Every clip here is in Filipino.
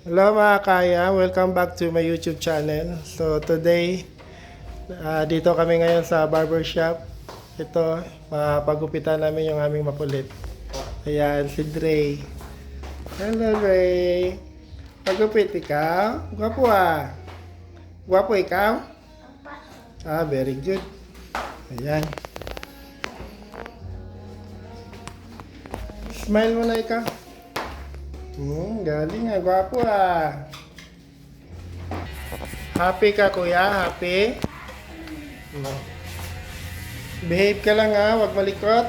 Hello mga kaya, welcome back to my YouTube channel. So today, ah, dito kami ngayon sa barber shop. Ito, mapagupitan namin yung aming makulit. Ayan, si Dre. Hello Dre. Pagupit ikaw? Gwapo ah. Gwapo ikaw? Ah, very good. Ayan. Smile mo na ikaw. Hmm, galing ah. Gwapo ah. Happy ka kuya? Happy? Behave ka lang ah. Huwag malikot.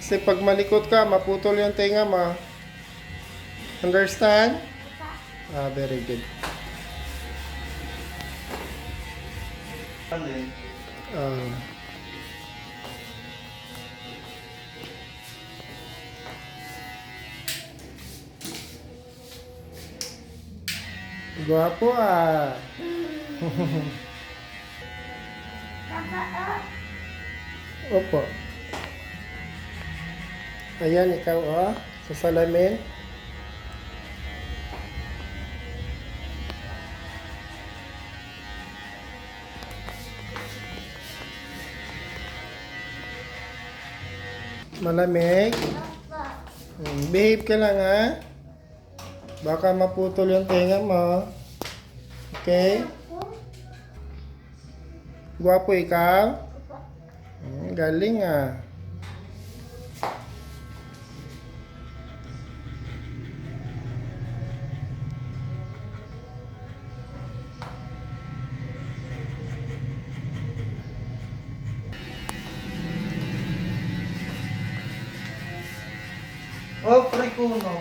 Kasi pag malikot ka, maputol yung tenga mo. Understand? Ah, very good. Ah. Gwapo ah. Opo. Ayan, ikaw oh. Sa salamin. Malamig. Hmm, behave ka lang ha. Baka maputol yung tenga mo. Okay? Gwapo ikaw? Hmm, galing ah. Oh, pre ko, no.